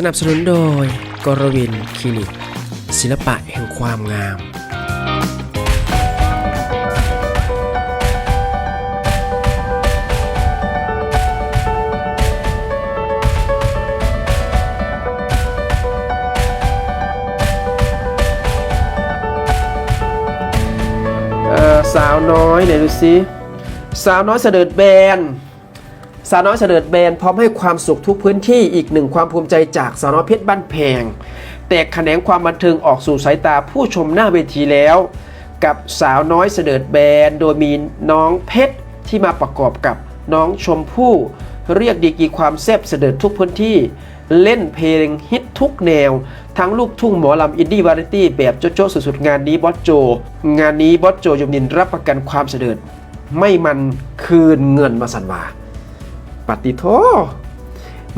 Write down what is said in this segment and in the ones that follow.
สนับสนุนโดยกรวินคลินิก ศิลปะแห่งความงาม เอ่อสาวน้อยไหนดูสิสาวน้อยเสดิร์ดแบน สาวน้อยเสดิร์ดแบนพร้อมให้ความสุขทุกพื้นที่อีกหนึ่งความภูมิใจจากสาวน้อยเพชรบ้านแพง แตกแขนงความบันเทิงออกสู่สายตาผู้ชมหน้าเวทีแล้ว กับสาวน้อยเสดิร์ดแบนโดยมีน้องเพชรที่มาประกอบกับน้องชมพู่เรียกดีกีความแซ่บเสดิร์ดทุกพื้นที่ เล่นเพลงฮิตทุกแนว ทั้งลูกทุ่งหมอลำอินดี้วาไรตี้แบบโจ๊ะสุดๆงานนี้บอสโจ งานนี้บอสโจยมนินรับประกันความเสดิร์ดไม่มันคืนเงินมาสันวา ปฏิโท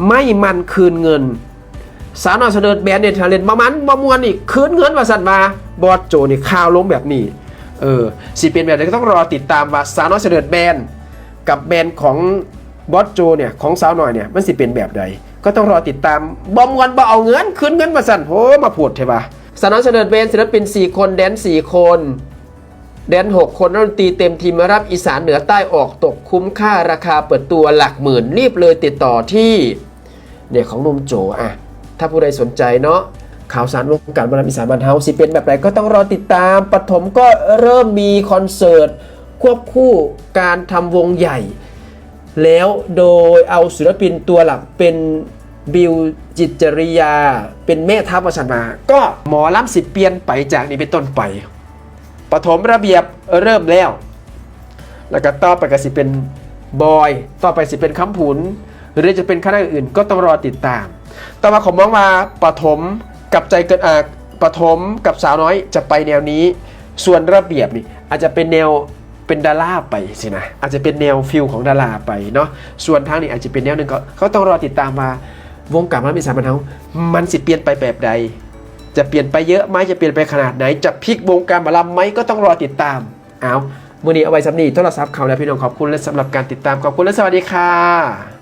ไม่มันคืนเงิน สาวน้อยเสด็จแบนเนี่ยทเลนประมันประมวลนี่คืนเงินมาสั่นมาบอสโจนี่ข่าวลงแบบนี้เออสิเป็นแบบไหนก็ต้องรอติดตามว่าสาวน้อยเสด็จแบนกับแบนของบอสโจเนี่ยของสาวน้อยเนี่ยมันสิเป็นแบบใดก็ต้องรอติดตามบอมวนบ่เอาเงินคืนเงินมาสั่นโหมาพูดเถอะวะสาวน้อยเสด็จแบนศิลปิน4 คนแดน4คน แดน 6 คนนักดนตรีเต็มทีมมารับอีสานเหนือใต้ออกตกคุ้มค่าราคาเปิดตัวหลักหมื่น รีบเลยติดต่อที่เนี่ยของนุ่มโจอะถ้าผู้ใดสนใจเนาะข่าวสารวงการบรรณอีสานบันเทาสิเป็นแบบไหนก็ต้องรอติดตามปฐมก็เริ่มมีคอนเสิร์ต ควบคู่การทำวงใหญ่ แล้วโดยเอาศิลปินตัวหลักเป็นบิวจิตจริยา เป็นแม่ทัพวชันมา ก็หมอลำสิเปียนไปจากนี้เป็นต้นไป ปฐมระเบียบเริ่มแล้ว แล้วก็ต่อไปก็สิเป็นบอย ต่อไปสิเป็นคำผุน หรือจะเป็นคณะอื่นก็ต้องรอติดตาม ต่อมาผมมองว่าปฐมกับใจเกินอาปฐมกับสาวน้อยจะไปแนวนี้ ส่วนระเบียบนี่อาจจะเป็นแนวเป็นดาราไปสินะ อาจจะเป็นแนวฟิลของดาราไปเนาะ ส่วนทางนี้อาจจะเป็นแนวหนึ่งก็เขาต้องรอติดตามว่าวงการมันมีสารบันเทามันสิเปลี่ยนไปแบบใด จะเปลี่ยนไปเยอะไหมจะเปลี่ยนไปขนาดไหน จะพลิกวงการหมอลำไหมก็ต้องรอติดตามเอาเมื่อนี้เอาไว้สำนีโทรศัพท์เขาแล้วพี่น้องขอบคุณและสำหรับการติดตามขอบคุณและสวัสดีค่ะ